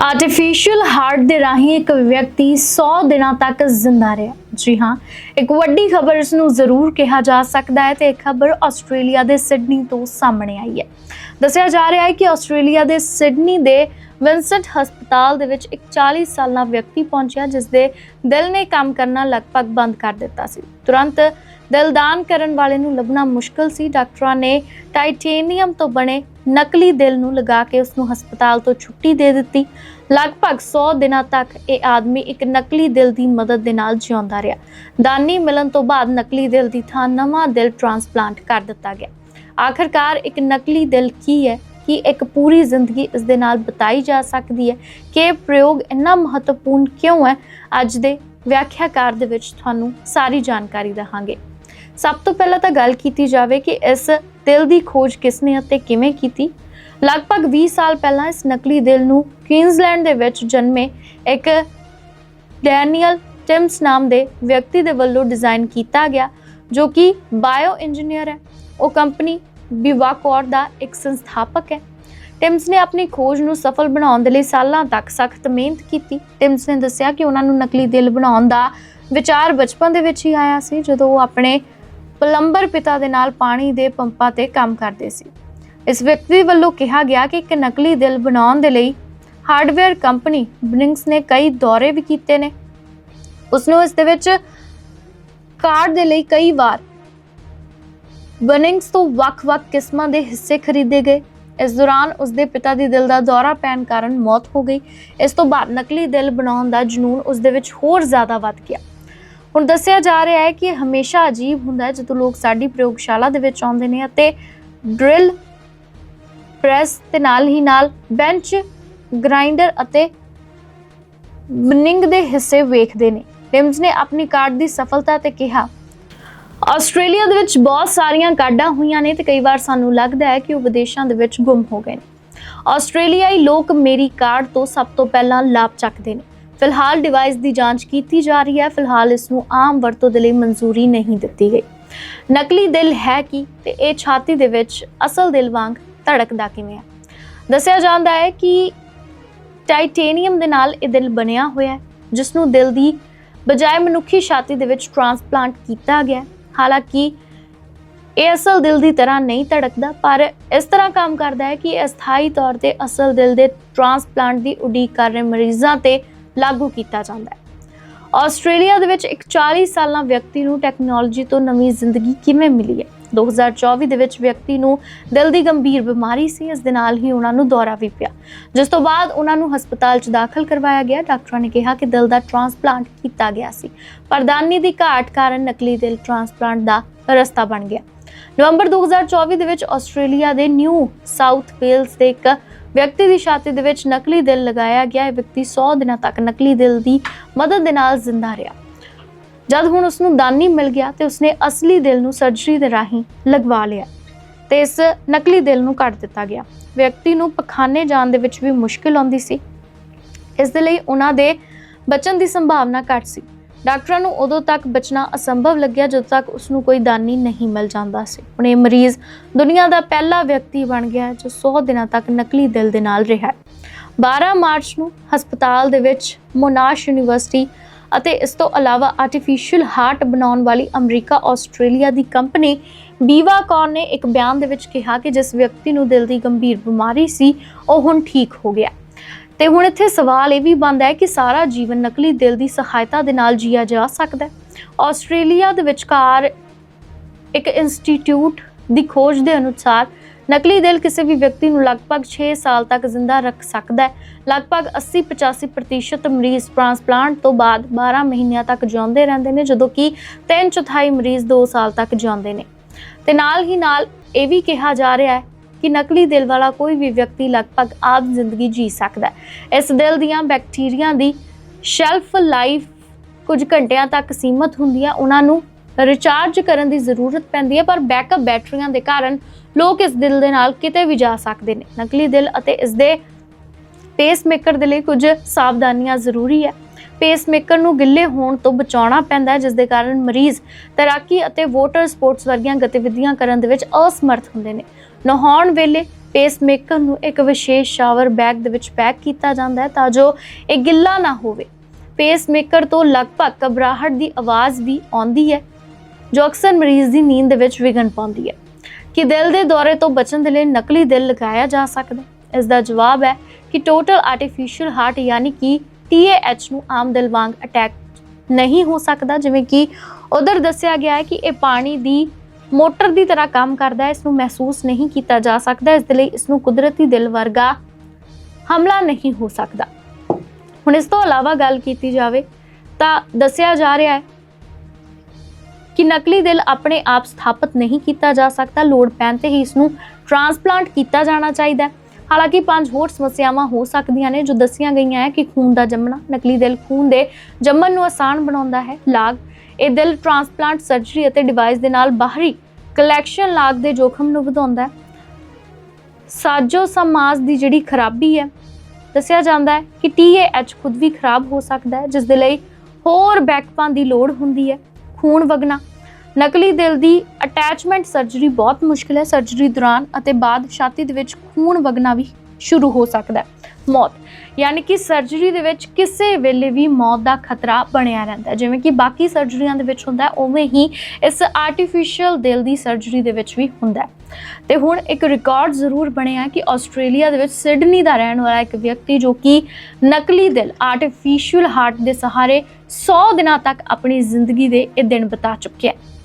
Artificial heart ਦੇ ਰਾਹੀਂ ਇੱਕ ਵਿਅਕਤੀ 100 ਦਿਨਾਂ ਤੱਕ ਜ਼ਿੰਦਾ ਰਿਹਾ। ਜੀ ਹਾਂ, ਇੱਕ ਵੱਡੀ ਖਬਰ ਇਸ ਨੂੰ ਜ਼ਰੂਰ ਕਿਹਾ ਜਾ ਸਕਦਾ ਹੈ ਤੇ ਇਹ ਖਬਰ ਆਸਟ੍ਰੇਲੀਆ ਦੇ ਸਿਡਨੀ ਤੋਂ ਸਾਹਮਣੇ ਆਈ ਹੈ। ਦੱਸਿਆ ਜਾ ਰਿਹਾ ਹੈ ਕਿ ਆਸਟ੍ਰੇਲੀਆ ਦੇ ਸਿਡਨੀ ਦੇ ਵਿੰਸੈਂਟ ਹਸਪਤਾਲ ਦੇ ਵਿੱਚ ਇੱਕ 40 ਸਾਲਾ ਵਿਅਕਤੀ ਪਹੁੰਚਿਆ, ਜਿਸ ਦੇ ਦਿਲ ਨੇ ਕੰਮ ਕਰਨਾ ਲਗਭਗ ਬੰਦ ਕਰ ਦਿੱਤਾ ਸੀ। ਤੁਰੰਤ ਦਿਲਦਾਨ ਕਰਨ ਵਾਲੇ ਨੂੰ ਲੱਭਣਾ ਮੁਸ਼ਕਲ ਸੀ। ਡਾਕਟਰਾਂ ਨੇ ਟਾਈਟੇਨੀਅਮ ਤੋਂ ਬਣੇ ਨਕਲੀ ਦਿਲ ਨੂੰ ਲਗਾ ਕੇ ਉਸ ਨੂੰ ਹਸਪਤਾਲ ਤੋਂ ਛੁੱਟੀ ਦੇ ਦਿੱਤੀ। ਲਗਭਗ 100 ਦਿਨਾਂ ਤੱਕ ਇਹ ਆਦਮੀ ਇੱਕ ਨਕਲੀ ਦਿਲ ਦੀ ਮਦਦ ਦੇ ਨਾਲ ਜਿਉਂਦਾ ਰਿਹਾ। ਦਾਨੀ ਮਿਲਣ ਤੋਂ ਬਾਅਦ ਨਕਲੀ ਦਿਲ ਦੀ ਥਾਂ ਨਵਾਂ ਦਿਲ ਟ੍ਰਾਂਸਪਲਾਂਟ ਕਰ ਦਿੱਤਾ ਗਿਆ। ਆਖਰਕਾਰ ਇੱਕ ਨਕਲੀ ਦਿਲ ਕੀ ਹੈ? ਕਿ ਇੱਕ ਪੂਰੀ ਜ਼ਿੰਦਗੀ ਇਸ ਦੇ ਨਾਲ ਬਿਤਾਈ ਜਾ ਸਕਦੀ ਹੈ? ਕਿ ਪ੍ਰਯੋਗ ਇੰਨਾ ਮਹੱਤਵਪੂਰਨ ਕਿਉਂ ਹੈ? ਅੱਜ ਦੇ ਵਿਆਖਿਆਕਾਰ ਦੇ ਵਿੱਚ ਤੁਹਾਨੂੰ ਸਾਰੀ ਜਾਣਕਾਰੀ ਦਹਾਂਗੇ ਸਭ ਤੋਂ ਪਹਿਲਾਂ ਤਾਂ ਗੱਲ ਕੀਤੀ ਜਾਵੇ ਕਿ ਇਸ ਦਿਲ ਦੀ ਖੋਜ ਕਿਸਨੇ ਅਤੇ ਕਿਵੇਂ ਕੀਤੀ? ਲਗਭਗ 20 ਸਾਲ ਪਹਿਲਾਂ ਇਸ ਨਕਲੀ ਦਿਲ ਨੂੰ ਕੁਈਨਜ਼ਲੈਂਡ ਦੇ ਵਿੱਚ ਜਨਮੇ ਇੱਕ ਡੈਨੀਅਲ ਟਿਮਸ ਨਾਮ ਦੇ ਵਿਅਕਤੀ ਦੇ ਵੱਲੋਂ ਡਿਜ਼ਾਈਨ ਕੀਤਾ ਗਿਆ, ਜੋ ਕਿ ਬਾਇਓ ਇੰਜੀਨੀਅਰ ਹੈ। ਉਹ ਕੰਪਨੀ ਬਿਵਾਕੌਰ ਦਾ ਇੱਕ ਸੰਸਥਾਪਕ ਹੈ। ਟਿਮਸ ਨੇ ਆਪਣੀ ਖੋਜ ਨੂੰ ਸਫਲ ਬਣਾਉਣ ਦੇ ਲਈ ਸਾਲਾਂ ਤੱਕ ਸਖਤ ਮਿਹਨਤ ਕੀਤੀ। ਟਿਮਸ ਨੇ ਦੱਸਿਆ ਕਿ ਉਹਨਾਂ ਨੂੰ ਨਕਲੀ ਦਿਲ ਬਣਾਉਣ ਦਾ ਵਿਚਾਰ ਬਚਪਨ ਦੇ ਵਿੱਚ ਹੀ ਆਇਆ ਸੀ, ਜਦੋਂ ਉਹ ਆਪਣੇ ਪਲੰਬਰ ਪਿਤਾ ਦੇ ਨਾਲ ਪਾਣੀ ਦੇ ਪੰਪਾਂ ਤੇ ਕੰਮ ਕਰਦੇ ਸੀ। ਇਸ ਵਿਅਕਤੀ ਵੱਲੋਂ ਕਿਹਾ ਗਿਆ ਕਿ ਇੱਕ ਨਕਲੀ ਦਿਲ ਬਣਾਉਣ ਦੇ ਲਈ ਹਾਰਡਵੇਅਰ ਕੰਪਨੀ ਬ੍ਰਿੰਕਸ ਨੇ ਕਈ ਦੌਰੇ ਵੀ ਕੀਤੇ ਨੇ। ਉਸ ਨੂੰ ਇਸ ਦੇ ਵਿੱਚ ਕਾਰਡ ਦੇ ਲਈ ਕਈ ਵਾਰ ਬਨਿੰਗਸ ਤੋਂ ਵੱਖ-ਵੱਖ ਕਿਸਮਾਂ ਦੇ ਹਿੱਸੇ ਖਰੀਦੇ ਗਏ। ਇਸ ਦੌਰਾਨ ਉਸ ਦੇ ਪਿਤਾ ਦੀ ਦਿਲ ਦਾ ਦੌਰਾ ਪੈਣ ਕਾਰਨ ਮੌਤ ਹੋ ਗਈ। ਇਸ ਤੋਂ ਬਾਅਦ ਨਕਲੀ ਦਿਲ ਬਣਾਉਣ ਦਾ ਜਨੂਨ ਉਸ ਦੇ ਵਿੱਚ ਹੋਰ ਜ਼ਿਆਦਾ ਵੱਧ ਗਿਆ। ਹੁਣ ਦੱਸਿਆ ਜਾ ਰਿਹਾ ਹੈ ਕਿ ਇਹ ਹਮੇਸ਼ਾ ਅਜੀਬ ਹੁੰਦਾ ਹੈ ਜਦੋਂ ਲੋਕ ਸਾਡੀ ਪ੍ਰਯੋਗਸ਼ਾਲਾ ਦੇ ਵਿੱਚ ਆਉਂਦੇ ਨੇ ਅਤੇ ਡਰਿਲ ਪ੍ਰੈਸ ਤੇ ਨਾਲ ਹੀ ਨਾਲ ਬੈਂਚ, ਗ੍ਰਾਈਂਡਰ ਅਤੇ ਬਨਿੰਗ ਦੇ ਹਿੱਸੇ ਵੇਖਦੇ ਨੇ। ਟਿਮਸ ਨੇ ਆਪਣੀ ਕਾਰਡ ਦੀ ਸਫਲਤਾ ਤੇ ਕਿਹਾ, ਆਸਟ੍ਰੇਲੀਆ ਦੇ ਵਿੱਚ ਬਹੁਤ ਸਾਰੀਆਂ ਕਾਢਾਂ ਹੋਈਆਂ ਨੇ ਤੇ ਕਈ ਵਾਰ ਸਾਨੂੰ ਲੱਗਦਾ ਹੈ ਕਿ ਉਹ ਵਿਦੇਸ਼ਾਂ ਦੇ ਵਿੱਚ ਗੁੰਮ ਹੋ ਗਏ ਨੇ। ਆਸਟ੍ਰੇਲੀਆਈ ਲੋਕ ਮੇਰੀ ਕਾਰਡ ਤੋਂ ਸਭ ਤੋਂ ਪਹਿਲਾਂ ਲਾਭ ਚੱਕਦੇ ਨੇ। ਫਿਲਹਾਲ ਡਿਵਾਈਸ ਦੀ ਜਾਂਚ ਕੀਤੀ ਜਾ ਰਹੀ ਹੈ। ਫਿਲਹਾਲ ਇਸ ਨੂੰ ਆਮ ਵਰਤੋਂ ਦੇ ਲਈ ਮਨਜ਼ੂਰੀ ਨਹੀਂ ਦਿੱਤੀ ਗਈ। ਨਕਲੀ ਦਿਲ ਹੈ ਕੀ ਤੇ ਇਹ ਛਾਤੀ ਦੇ ਵਿੱਚ ਅਸਲ ਦਿਲ ਵਾਂਗ ਧੜਕਦਾ ਕਿਵੇਂ ਹੈ? ਦੱਸਿਆ ਜਾਂਦਾ ਹੈ ਕਿ ਟਾਈਟੇਨੀਅਮ ਦੇ ਨਾਲ ਇਹ ਦਿਲ ਬਣਿਆ ਹੋਇਆ ਹੈ ਜਿਸ ਨੂੰ ਦਿਲ ਦੀ ਬਜਾਏ ਮਨੁੱਖੀ ਛਾਤੀ ਦੇ ਵਿੱਚ ਟ੍ਰਾਂਸਪਲਾਂਟ ਕੀਤਾ ਗਿਆ ਹਾਲਾਂਕਿ ਇਹ ਅਸਲ ਦਿਲ ਦੀ ਤਰ੍ਹਾਂ ਨਹੀਂ ਧੜਕਦਾ, ਪਰ ਇਸ ਤਰ੍ਹਾਂ ਕੰਮ ਕਰਦਾ ਹੈ ਕਿ ਅਸਥਾਈ ਤੌਰ ਤੇ ਅਸਲ ਦਿਲ ਦੇ ਟ੍ਰਾਂਸਪਲਾਂਟ ਦੀ ਉਡੀਕ ਕਰ ਰਹੇ ਮਰੀਜ਼ਾਂ ਤੇ ਲਾਗੂ ਕੀਤਾ ਜਾਂਦਾ ਹੈ। ਆਸਟ੍ਰੇਲੀਆ ਦੇ ਵਿੱਚ ਇੱਕ 40 ਸਾਲਾਂ ਵਿਅਕਤੀ ਨੂੰ ਟੈਕਨੋਲੋਜੀ ਤੋਂ ਨਵੀਂ ਜ਼ਿੰਦਗੀ ਕਿਵੇਂ ਮਿਲੀ ਹੈ? 2024 ਦੇ ਵਿੱਚ ਵਿਅਕਤੀ ਨੂੰ ਦਿਲ ਦੀ ਗੰਭੀਰ ਬਿਮਾਰੀ ਸੀ, ਇਸ ਦੇ ਨਾਲ ਹੀ ਉਹਨਾਂ ਨੂੰ ਦੌਰਾ ਵੀ ਪਿਆ। ਜਿਸ ਤੋਂ ਬਾਅਦ ਉਹਨਾਂ ਨੂੰ ਹਸਪਤਾਲ 'ਚ ਦਾਖਲ ਕਰਵਾਇਆ ਗਿਆ। ਡਾਕਟਰਾਂ ਨੇ ਕਿਹਾ ਕਿ ਦਿਲ ਦਾ ਟ੍ਰਾਂਸਪਲਾਂਟ ਕੀਤਾ ਗਿਆ ਸੀ। ਪਰ ਦੀ ਘਾਟ ਕਾਰਨ ਨਕਲੀ ਦਿਲ ਟ੍ਰਾਂਸਪਲਾਂਟ ਦਾ ਰਸਤਾ ਬਣ ਗਿਆ। ਨਵੰਬਰ 2024 ਦੇ ਵਿੱਚ ਆਸਟ੍ਰੇਲੀਆ ਦੇ ਨਿਊ ਸਾਊਥ ਵੇਲਸ ਦੇ ਇੱਕ ਵਿਅਕਤੀ ਦੀ ਛਾਤੀ ਦੇ ਵਿੱਚ ਨਕਲੀ ਦਿਲ ਲਗਾਇਆ ਗਿਆ। ਇਹ ਵਿਅਕਤੀ 100 ਦਿਨਾਂ ਤੱਕ ਨਕਲੀ ਦਿਲ ਦੀ ਮਦਦ ਦੇ ਨਾਲ ਜ਼ਿੰਦਾ ਰਿਹਾ। ਜਦ ਹੁਣ ਉਸ ਨੂੰ ਦਾਨੀ ਮਿਲ ਗਿਆ ਤੇ ਉਸਨੇ ਅਸਲੀ ਦਿਲ ਨੂੰ ਸਰਜਰੀ ਦੇ ਰਾਹੀਂ ਲਗਵਾ ਲਿਆ ਤੇ ਇਸ ਨਕਲੀ ਦਿਲ ਨੂੰ ਕੱਢ ਦਿੱਤਾ ਗਿਆ। ਵਿਅਕਤੀ ਨੂੰ ਪਖਾਨੇ ਜਾਣ ਦੇ ਵਿੱਚ ਵੀ ਮੁਸ਼ਕਿਲ ਆਉਂਦੀ ਸੀ। ਇਸ ਦੇ ਲਈ ਉਹਨਾਂ ਦੇ ਬਚਣ ਦੀ ਸੰਭਾਵਨਾ ਘੱਟ ਸੀ। ਡਾਕਟਰਾਂ ਨੂੰ ਉਦੋਂ ਤੱਕ ਬਚਣਾ ਅਸੰਭਵ ਲੱਗਿਆ ਜਦੋਂ ਤੱਕ ਉਸ ਨੂੰ ਕੋਈ ਦਾਨੀ ਨਹੀਂ ਮਿਲ ਜਾਂਦਾ ਸੀ। ਹੁਣ ਇਹ ਮਰੀਜ਼ ਦੁਨੀਆ ਦਾ ਪਹਿਲਾ ਵਿਅਕਤੀ ਬਣ ਗਿਆ ਜੋ 100 ਦਿਨਾਂ ਤੱਕ ਨਕਲੀ ਦਿਲ ਦੇ ਨਾਲ ਰਿਹਾ ਹੈ। 12 ਮਾਰਚ ਨੂੰ ਹਸਪਤਾਲ ਦੇ ਵਿੱਚ ਮੋਨਾਸ਼ ਯੂਨੀਵਰਸਿਟੀ ਅਤੇ ਇਸ ਤੋਂ ਇਲਾਵਾ ਆਰਟੀਫੀਸ਼ੀਅਲ ਹਾਰਟ ਬਣਾਉਣ ਵਾਲੀ ਅਮਰੀਕਾ ਆਸਟ੍ਰੇਲੀਆ ਦੀ ਕੰਪਨੀ ਬੀਵਾ ਕੌਰ ਨੇ ਇੱਕ ਬਿਆਨ ਦੇ ਵਿੱਚ ਕਿਹਾ ਕਿ ਜਿਸ ਵਿਅਕਤੀ ਨੂੰ ਦਿਲ ਦੀ ਗੰਭੀਰ ਬਿਮਾਰੀ ਸੀ, ਉਹ ਹੁਣ ਠੀਕ ਹੋ ਗਿਆ ਤੇ ਹੁਣ ਇੱਥੇ ਸਵਾਲ ਇਹ ਵੀ ਬਣਦਾ ਹੈ ਕਿ ਸਾਰਾ ਜੀਵਨ ਨਕਲੀ ਦਿਲ ਦੀ ਸਹਾਇਤਾ ਦੇ ਨਾਲ ਜੀਆ ਜਾ ਸਕਦਾ ਹੈ। ਆਸਟ੍ਰੇਲੀਆ ਦੇ ਵਿਚਕਾਰ ਇੱਕ ਇੰਸਟੀਚਿਊਟ ਦੀ ਖੋਜ ਦੇ ਅਨੁਸਾਰ ਨਕਲੀ ਦਿਲ ਕਿਸੇ ਵੀ ਵਿਅਕਤੀ ਨੂੰ ਲਗਭਗ 6 ਸਾਲ ਤੱਕ ਜ਼ਿੰਦਾ ਰੱਖ ਸਕਦਾ ਹੈ। ਲਗਭਗ 80-85% ਮਰੀਜ਼ ਟ੍ਰਾਂਸਪਲਾਂਟ ਤੋਂ ਬਾਅਦ 12 ਮਹੀਨਿਆਂ ਤੱਕ ਜਿਉਂਦੇ ਰਹਿੰਦੇ ਨੇ, ਜਦੋਂ ਕਿ 3 ਚੌਥਾਈ ਮਰੀਜ਼ 2 ਸਾਲ ਤੱਕ ਜਿਉਂਦੇ ਨੇ। ਤੇ ਨਾਲ ਹੀ ਨਾਲ ਇਹ ਵੀ ਕਿਹਾ ਜਾ ਰਿਹਾ ਹੈ ਕਿ ਨਕਲੀ ਦਿਲ ਵਾਲਾ ਕੋਈ ਵੀ ਵਿਅਕਤੀ ਲਗਭਗ ਆਮ ਜ਼ਿੰਦਗੀ ਜੀ ਸਕਦਾ ਹੈ। ਇਸ ਦਿਲ ਦੀਆਂ ਬੈਕਟੀਰੀਆ ਦੀ ਸ਼ੈਲਫ ਲਾਈਫ ਕੁਝ ਘੰਟਿਆਂ ਤੱਕ ਸੀਮਤ ਹੁੰਦੀ ਹੈ ਉਹਨਾਂ ਨੂੰ ਰਿਚਾਰਜ ਕਰਨ ਦੀ ਜ਼ਰੂਰਤ ਪੈਂਦੀ ਹੈ, ਪਰ ਬੈਕਅਪ ਬੈਟਰੀਆਂ ਦੇ ਕਾਰਨ ਲੋਕ ਇਸ ਦਿਲ ਦੇ ਨਾਲ ਕਿਤੇ ਵੀ ਜਾ ਸਕਦੇ ਨੇ। ਨਕਲੀ ਦਿਲ ਅਤੇ ਇਸ ਦੇ ਪੇਸਮੇਕਰ ਦੇ ਲਈ ਕੁਝ ਸਾਵਧਾਨੀਆਂ ਜ਼ਰੂਰੀ ਹੈ। ਪੇਸਮੇਕਰ ਨੂੰ ਗਿੱਲੇ ਹੋਣ ਤੋਂ ਬਚਾਉਣਾ ਪੈਂਦਾ ਹੈ, ਜਿਸ ਦੇ ਕਾਰਨ ਮਰੀਜ਼ ਤੈਰਾਕੀ ਅਤੇ ਵਾਟਰ ਸਪੋਰਟਸ ਵਰਗੀਆਂ ਗਤੀਵਿਧੀਆਂ ਕਰਨ ਦੇ ਵਿੱਚ ਅਸਮਰਥ ਹੁੰਦੇ ਨੇ। ਨਹਾਉਣ ਵੇਲੇ ਪੇਸਮੇਕਰ ਨੂੰ ਇੱਕ ਵਿਸ਼ੇਸ਼ ਸ਼ਾਵਰ ਬੈਗ ਦੇ ਵਿੱਚ ਪੈਕ ਕੀਤਾ ਜਾਂਦਾ ਹੈ ਤਾਂ ਜੋ ਇਹ ਗਿੱਲਾ ਨਾ ਹੋਵੇ। ਪੇਸਮੇਕਰ ਤੋਂ ਲਗਭਗ ਘਬਰਾਹਟ ਦੀ ਆਵਾਜ਼ ਵੀ ਆਉਂਦੀ ਹੈ, ਜੋ ਅਕਸਰ ਮਰੀਜ਼ ਦੀ ਨੀਂਦ ਦੇ ਵਿੱਚ ਵਿਘਨ ਪਾਉਂਦੀ ਹੈ। ਕਿ ਦਿਲ ਦੇ ਦੌਰੇ ਤੋਂ ਬਚਣ ਦੇ ਲਈ ਨਕਲੀ ਦਿਲ ਲਗਾਇਆ ਜਾ ਸਕਦਾ ਇਸ ਦਾ ਜਵਾਬ ਹੈ ਕਿ ਟੋਟਲ ਆਰਟੀਫੀਸ਼ੀਅਲ ਹਾਰਟ ਯਾਨੀ ਕਿ TAH ਨੂੰ ਆਮ ਦਿਲ ਵਾਂਗ ਅਟੈਕ ਨਹੀਂ ਹੋ ਸਕਦਾ, ਜਿਵੇਂ ਕਿ ਉਧਰ ਦੱਸਿਆ ਗਿਆ ਹੈ ਕਿ ਇਹ ਪਾਣੀ ਦੀ ਮੋਟਰ ਦੀ ਤਰ੍ਹਾਂ ਕੰਮ ਕਰਦਾ ਹੈ ਇਸ ਨੂੰ ਮਹਿਸੂਸ ਨਹੀਂ ਕੀਤਾ ਜਾ ਸਕਦਾ, ਇਸ ਦੇ ਲਈ ਇਸ ਨੂੰ ਕੁਦਰਤੀ ਦਿਲ ਵਰਗਾ ਹਮਲਾ ਨਹੀਂ ਹੋ ਸਕਦਾ। ਹੁਣ ਇਸ ਤੋਂ ਇਲਾਵਾ ਗੱਲ ਕੀਤੀ ਜਾਵੇ ਤਾਂ ਦੱਸਿਆ ਜਾ ਰਿਹਾ ਹੈ ਕਿ ਨਕਲੀ ਦਿਲ ਆਪਣੇ ਆਪ ਸਥਾਪਿਤ ਨਹੀਂ ਕੀਤਾ ਜਾ ਸਕਦਾ, ਲੋੜ ਪੈਣ ਤੇ ਹੀ ਇਸ ਨੂੰ ਟ੍ਰਾਂਸਪਲਾਂਟ ਕੀਤਾ ਜਾਣਾ ਚਾਹੀਦਾ ਹੈ। ਹਾਲਾਂਕਿ ਪੰਜ ਹੋਰ ਸਮੱਸਿਆਵਾਂ ਹੋ ਸਕਦੀਆਂ ਨੇ ਜੋ ਦੱਸੀਆਂ ਗਈਆਂ ਹੈ ਕਿ ਖੂਨ ਦਾ ਜੰਮਣਾ, ਨਕਲੀ ਦਿਲ ਖੂਨ ਦੇ ਜੰਮਣ ਨੂੰ ਆਸਾਨ ਬਣਾਉਂਦਾ ਹੈ ਲਾਗ। ਇਹ ਦਿਲ ਟ੍ਰਾਂਸਪਲਾਂਟ ਸਰਜਰੀ ਅਤੇ ਡਿਵਾਈਸ ਦੇ ਨਾਲ ਬਾਹਰੀ ਕਲੈਕਸ਼ਨ ਲਾਗ ਦੇ ਜੋਖਮ ਨੂੰ ਵਧਾਉਂਦਾ ਹੈ। ਸਾਜੋ ਸਮਾਜ ਦੀ ਜਿਹੜੀ ਖਰਾਬੀ ਹੈ, ਦੱਸਿਆ ਜਾਂਦਾ ਹੈ ਕਿ TAH ਖੁਦ ਵੀ ਖਰਾਬ ਹੋ ਸਕਦਾ ਹੈ ਜਿਸ ਦੇ ਲਈ ਹੋਰ ਬੈਕਪਾਂ ਦੀ ਲੋੜ ਹੁੰਦੀ ਹੈ। ਖੂਨ ਵਗਣਾ ਨਕਲੀ ਦਿਲ ਦੀ ਅਟੈਚਮੈਂਟ ਸਰਜਰੀ ਬਹੁਤ ਮੁਸ਼ਕਿਲ ਹੈ। ਸਰਜਰੀ ਦੌਰਾਨ ਅਤੇ ਬਾਅਦ ਛਾਤੀ ਦੇ ਵਿੱਚ ਖੂਨ ਵਗਣਾ ਵੀ ਸ਼ੁਰੂ ਹੋ ਸਕਦਾ ਹੈ। ਮੌਤ, ਯਾਨੀ ਕਿ ਸਰਜਰੀ ਦੇ ਵਿੱਚ ਕਿਸੇ ਵੇਲੇ ਵੀ ਮੌਤ ਦਾ ਖਤਰਾ ਬਣਿਆ ਰਹਿੰਦਾ ਜਿਵੇਂ ਕਿ ਬਾਕੀ ਸਰਜਰੀਆਂ ਦੇ ਵਿੱਚ ਹੁੰਦਾ ਉਵੇਂ ਹੀ ਇਸ ਆਰਟੀਫੀਸ਼ੀਅਲ ਦਿਲ ਦੀ ਸਰਜਰੀ ਦੇ ਵਿੱਚ ਵੀ ਹੁੰਦਾ ਹੈ। ਤੇ ਹੁਣ ਇੱਕ ਰਿਕਾਰਡ ਜ਼ਰੂਰ ਬਣਿਆ ਕਿ ਆਸਟ੍ਰੇਲੀਆ ਦੇ ਵਿੱਚ ਸਿਡਨੀ ਦਾ ਰਹਿਣ ਵਾਲਾ ਇੱਕ ਵਿਅਕਤੀ ਜੋ ਕਿ ਨਕਲੀ ਦਿਲ ਆਰਟੀਫੀਸ਼ੀਅਲ ਹਾਰਟ ਦੇ ਸਹਾਰੇ 100 ਦਿਨਾਂ ਤੱਕ ਆਪਣੀ ਜ਼ਿੰਦਗੀ ਦੇ ਇਹ ਦਿਨ ਬਿਤਾ ਚੁੱਕਿਆ ਹੈ।